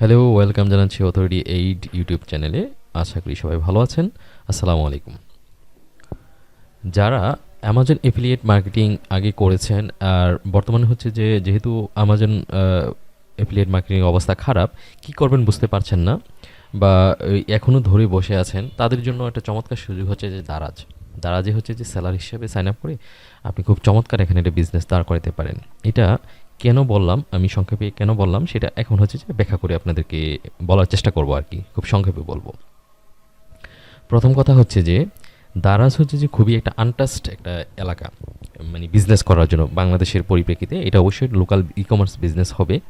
Hello welcome জানাচ্ছি authority aid YouTube চ্যানেলে আশা করি সবাই ভালো আছেন। আসসালামু আলাইকুম। যারা অ্যামাজন এফিলিয়েট মার্কেটিং আগে করেছেন, আর বর্তমানে হচ্ছে যে, যেহেতু অ্যামাজন এফিলিয়েট মার্কেটিং অবস্থা খারাপ, কি করবেন বুঝতে পারছেন না, বা এখনও ধরে বসে আছেন, তাদের জন্য একটা চমৎকার সুযোগ হচ্ছে যে দারাজ। দারাজে হচ্ছে যে স্যালার হিসেবে সাইন আপ করে আপনি খুব চমৎকার এখানে একটা বিজনেস দাঁড় করাতে পারেন। এটা কেন বললাম, আমি সংক্ষেপে কেন বললাম, সেটা এখন হচ্ছে যে ব্যাখ্যা করে আপনাদেরকে বলার চেষ্টা করব আর কি, খুব সংক্ষেপে বলব। প্রথম কথা হচ্ছে যে, দারাজ হচ্ছে যে খুবই একটা আনটাস্ট একটা এলাকা মানে বিজনেস করার জন্য বাংলাদেশের পরিপ্রেক্ষিতে। এটা অবশ্যই লোকাল ই কমার্স বিজনেস হবে।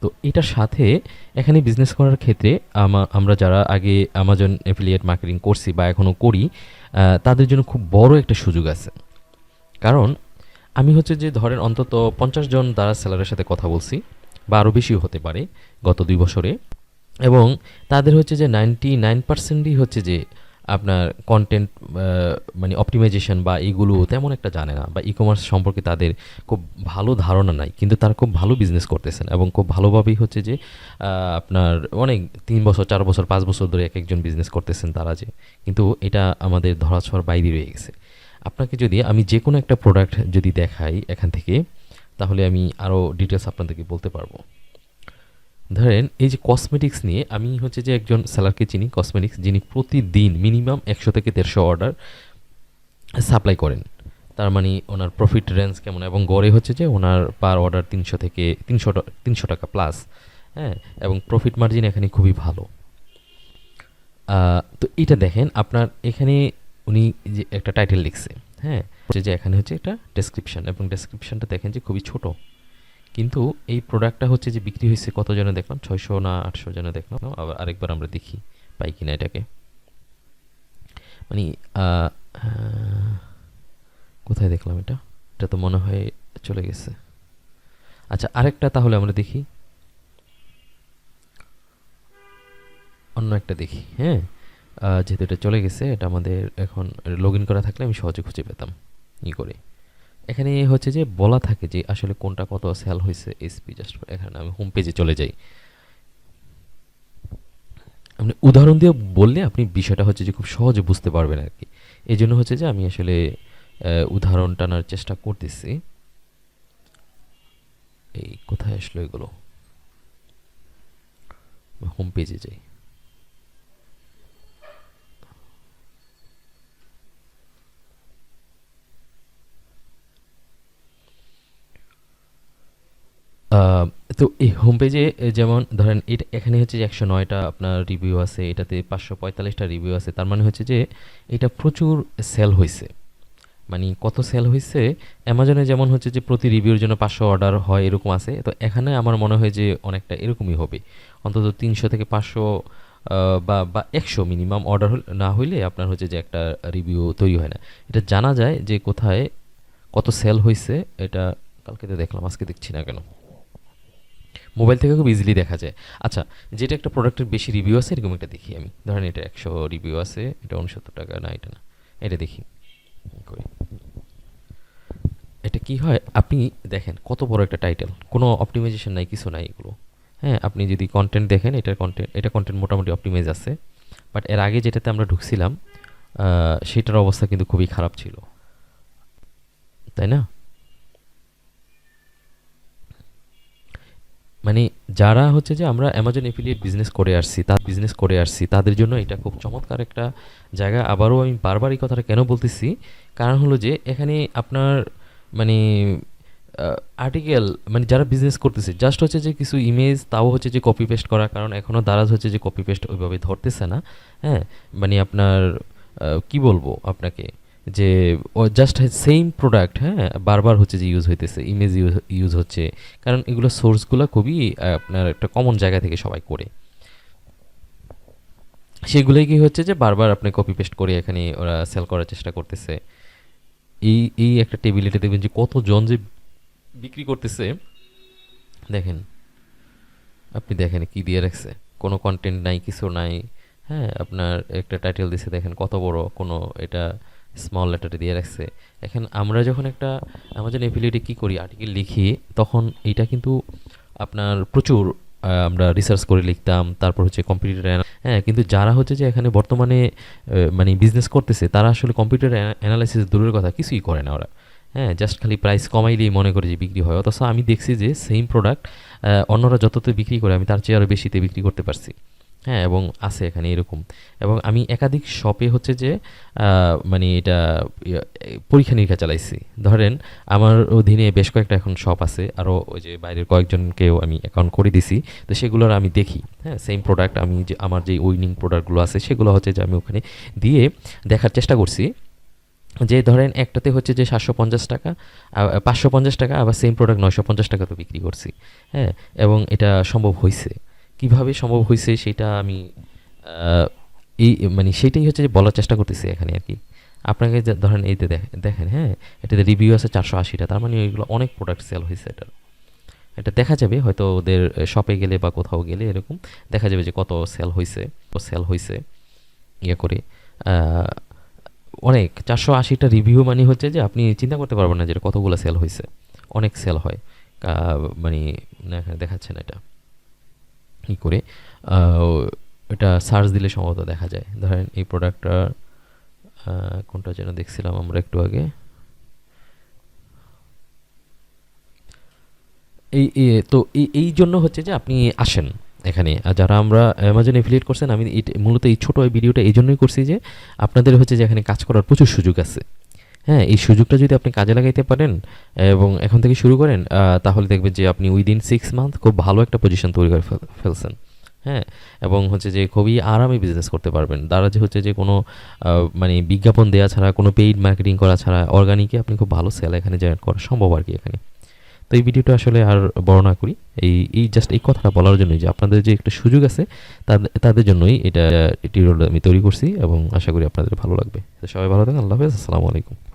তো এটার সাথে এখানে বিজনেস করার ক্ষেত্রে আমা- আমরা যারা আগে অ্যামাজন অ্যাফিলিয়েট মার্কেটিং করছি বা এখনও করি তাদের জন্য খুব বড় একটা সুযোগ আছে। কারণ আমি হচ্ছে যে ধরেন অন্তত পঞ্চাশ জন দ্বারা সেলারের সাথে কথা বলছি, বা আরও বেশিও হতে পারে গত দুই বছরে। এবং তাদের হচ্ছে যে নাইনটি নাইন পার্সেন্টই হচ্ছে যে আপনার কন্টেন্ট মানে অপটিমাইজেশন বা এইগুলো তেমন একটা জানে না, বা ই কমার্স সম্পর্কে তাদের খুব ভালো ধারণা নাই, কিন্তু তারা খুব ভালো বিজনেস করতেছেন এবং খুব ভালোভাবেই হচ্ছে যে আপনার অনেক তিন বছর, চার বছর, পাঁচ বছর ধরে এক একজন বিজনেস করতেছেন তারা যে। কিন্তু এটা আমাদের ধরাছোঁয়ার বাইরে রয়ে গেছে। আপনাকে যদি আমি যে কোনো একটা প্রোডাক্ট যদি দেখাই এখান থেকে, তাহলে আমি আরও ডিটেলস আপনাদেরকে বলতে পারব। ধরেন, এই যে কসমেটিক্স নিয়ে আমি হচ্ছে যে একজন সেলারকে চিনি কসমেটিক্স যিনি প্রতিদিন মিনিমাম একশো থেকে দেড়শো অর্ডার সাপ্লাই করেন। তার মানে ওনার প্রফিট রেঞ্জ কেমন এবং গড়ে হচ্ছে যে ওনার পার অর্ডার তিনশো থেকে তিনশো তিনশো টাকা প্লাস হ্যাঁ এবং প্রফিট মার্জিন এখানে খুবই ভালো। তো এটা দেখেন, আপনার এখানে উনি যে একটা টাইটেল লিখছে হ্যাঁ? যে এখানে হচ্ছে একটা ডেসক্রিপশন এবং ডেসক্রিপশনটা দেখেন যে খুবই ছোট। কিন্তু এই প্রোডাক্টটা হচ্ছে যে বিক্রি হয়েছে কত জনে দেখলাম, ছয়শো না আটশো জনে দেখলাম, আবার আরেকবার আমরা দেখি, পাই কিনা এটাকে। মানে কোথায় দেখলাম এটা? এটা তো মনে হয় চলে গেছে। আচ্ছা আরেকটা তাহলে আমরা দেখি। অন্য একটা দেখি হ্যাঁ? যেহেতু এটা চলে গেছে, এটা আমাদের এখন লগ ইন করা থাকলে আমি সহজে খুঁজে পেতাম। ই করে। এখানে হচ্ছে যে বলা থাকে যে আসলে কোনটা কত সেল হয়েছে এসপি জাস্ট এখানে আমি হোম পেজে চলে যাই। আপনি উদাহরণ দিয়ে বললে আপনি বিষয়টা হচ্ছে যে খুব সহজে বুঝতে পারবেন আর কি। এই জন্য হচ্ছে যে আমি আসলে উদাহরণ টানার চেষ্টা করতেছি। এই কোথায় আসলো এগুলো? হোম পেজে যাই। তো এই হোম পেজে যেমন ধরেন এটা, এখানে হচ্ছে যে একশো নয়টা আপনার রিভিউ আছে, এটাতে পাঁচশো পঁয়তাল্লিশটা রিভিউ আছে, তার মানে হচ্ছে যে এটা প্রচুর সেল হয়েছে মানে কত সেল হয়েছে অ্যামাজনে যেমন হচ্ছে যে প্রতি রিভিউর জন্য পাঁচশো অর্ডার হয়, এরকম আছে। তো এখানে আমার মনে হয় যে অনেকটা এরকমই হবে। অন্তত তিনশো থেকে পাঁচশো বা বা একশো মিনিমাম অর্ডার না হইলে আপনার হচ্ছে যে একটা রিভিউ তৈরি হয় না। এটা জানা যায় যে কোথায় কত সেল হয়েছে এটা কালকে তো দেখলাম, আজকে দেখছি না কেন। মোবাইল থেকে খুব ইজিলি দেখা যায়। আচ্ছা যেটা একটা প্রোডাক্টের বেশি রিভিউ আছে, এরকম একটা দেখি আমি। ধরেন এটা একশো রিভিউ আছে, এটা উনসত্তর টাকা, না, এটা না। এটা দেখি। করি। এটা কি হয়? আপনি দেখেন, কত বড় একটা টাইটেল কোনো অপটিমাইজেশন নাই, কিছু নাই এগুলো। হ্যাঁ আপনি যদি কন্টেন্ট দেখেন, এটার কন্টেন্ট এটা কন্টেন্ট মোটামুটি অপটিমাইজ আছে। বাট এর আগে যেটাতে আমরা ঢুকছিলাম সেটার অবস্থা কিন্তু খুবই খারাপ ছিল। তাই না? মানে যারা হচ্ছে যে আমরা অ্যামাজন এফিলিয়েট বিজনেস করে আসছি তার বিজনেস করে আসছি, তাদের জন্য এটা খুব চমৎকার একটা জায়গা। আবারও আমি বারবার এই কথাটা কেন বলতেছি? কারণ হলো যে এখানে আপনার মানে আর্টিকেল মানে যারা বিজনেস করতেছে জাস্ট হচ্ছে যে কিছু ইমেজ তাও হচ্ছে যে কপি পেস্ট করা, কারণ এখনও দারাজ হচ্ছে যে কপি পেস্ট ওইভাবে ধরতেছে না। হ্যাঁ মানে আপনার কি বলব আপনাকে? যে জাস্ট সেম প্রোডাক্ট হ্যাঁ বারবার হচ্ছে যে ইউজ হইতেছে ইমেজ ইউজ ইউজ হচ্ছে। কারণ এগুলো সোর্সগুলো খুবই আপনার একটা কমন জায়গা থেকে সবাই করে। সেগুলোই কি হচ্ছে যে, বারবার আপনি কপি পেস্ট করে এখানে ওরা সেল করার চেষ্টা করতেছে। এই এই একটা টেবিলেটে দেখবেন যে কতজন যে বিক্রি করতেছে। দেখেন, আপনি দেখেন কি দিয়ে রাখছে। কোনো কন্টেন্ট নাই, কিছু নাই। হ্যাঁ আপনার একটা টাইটেল দিছে, দেখেন কত বড়, কোনো এটা স্মল লেটারে দিয়ে রাখছে। এখন আমরা যখন একটা আমাজন এফিলিয়েটে কী করি আর্টিকেল লিখি, তখন এটা কিন্তু আপনার প্রচুর আমরা রিসার্চ করে লিখতাম, তারপর হচ্ছে কম্পিউটার হ্যাঁ কিন্তু যারা হচ্ছে যে এখানে বর্তমানে মানে বিজনেস করতেছে, তারা আসলে কম্পিউটার অ্যানালাইসিস দূরের কথা, কিছুই করে না ওরা। হ্যাঁ জাস্ট খালি প্রাইস কমাইলেই মনে করে যে বিক্রি হয়। অথচ আমি দেখছি যে সেম প্রোডাক্ট অন্যরা যততে বিক্রি করে, আমি তার চেয়ে আরও বেশিতে বিক্রি করতে পারছি। হ্যাঁ এবং আছে এখানে এরকম। এবং আমি একাধিক শপে হচ্ছে যে মানে এটা পরীক্ষা নিরীক্ষা চালাইছি। ধরেন, আমার অধীনে বেশ কয়েকটা এখন শপ আছে আরও ওই যে বাইরের কয়েকজনকেও আমি অ্যাকাউন্ট করে দিছি, তো সেগুলোর আমি দেখি। হ্যাঁ সেম প্রোডাক্ট আমি যে, আমার যে উইনিং প্রোডাক্টগুলো আছে, সেগুলো হচ্ছে যে আমি ওখানে দিয়ে দেখার চেষ্টা করছি। যে ধরেন, একটাতে হচ্ছে যে সাতশো পঞ্চাশ টাকা পাঁচশো পঞ্চাশ টাকা, আবার সেম প্রোডাক্ট নয়শো পঞ্চাশ টাকা তো বিক্রি করছি। হ্যাঁ এবং এটা সম্ভব হয়েছে কীভাবে সম্ভব হয়েছে সেটা আমি এই মানে সেটাই হচ্ছে যে বলার চেষ্টা করতেছি এখানে আর কি। আপনাকে ধরেন এইতে দেখ- দেখেন হ্যাঁ? এটাতে রিভিউ আছে চারশো আশিটা তার মানে ওইগুলো অনেক প্রোডাক্ট সেল হয়েছে এটার। এটা দেখা যাবে হয়তো ওদের শপে গেলে বা কোথাও গেলে এরকম দেখা যাবে যে কত সেল হয়েছে সেল হয়েছে ইয়ে করে। অনেক চারশো আশিটা রিভিউ মানে হচ্ছে যে আপনি চিন্তা করতে পারবেন না যে কতগুলো সেল হয়েছে অনেক সেল হয়। মানে না, এখানে দেখাচ্ছে এটা। ই করে এটা সার্চ দিলে সম্ভবত দেখা যায়। ধরেন এই প্রোডাক্টটা কোনটা যেন দেখছিলাম আমরা একটু আগে। এই তো এই এই জন্য হচ্ছে যে আপনি আসেন এখানে। আর যারা আমরা অ্যামাজন এফিলিয়েট করছেন, আমি মূলত এই ছোটো ভিডিওটা এই জন্যই করছি যে আপনাদের হচ্ছে যে এখানে কাজ করার প্রচুর সুযোগ আছে। হ্যাঁ এই সুযোগটা যদি আপনি কাজে লাগাইতে পারেন এবং এখন থেকে শুরু করেন তাহলে দেখবেন যে আপনি উইদিন সিক্স মান্থ খুব ভালো একটা পজিশন তৈরি করে ফেল- ফেলছেন। হ্যাঁ এবং হচ্ছে যে খুবই আরামে বিজনেস করতে পারবেন। দ্বারা যে হচ্ছে যে কোনো মানে বিজ্ঞাপন দেওয়া ছাড়া, কোনো পেইড মার্কেটিং করা ছাড়া অর্গানিকে আপনি খুব ভালো সেল এখানে জয়েন করা সম্ভব আর কি এখানে। তো এই ভিডিওটা আসলে আর বড় না করি। এই এই জাস্ট এই কথাটা বলার জন্যই যে আপনাদের যে একটা সুযোগ আছে তাদের তাদের জন্যই এটা টিউটোরিয়াল আমি তৈরি করছি এবং আশা করি আপনাদের ভালো লাগবে। সবাই ভালো থাকেন, আল্লাহ হাফেজ, আসসালামু আলাইকুম।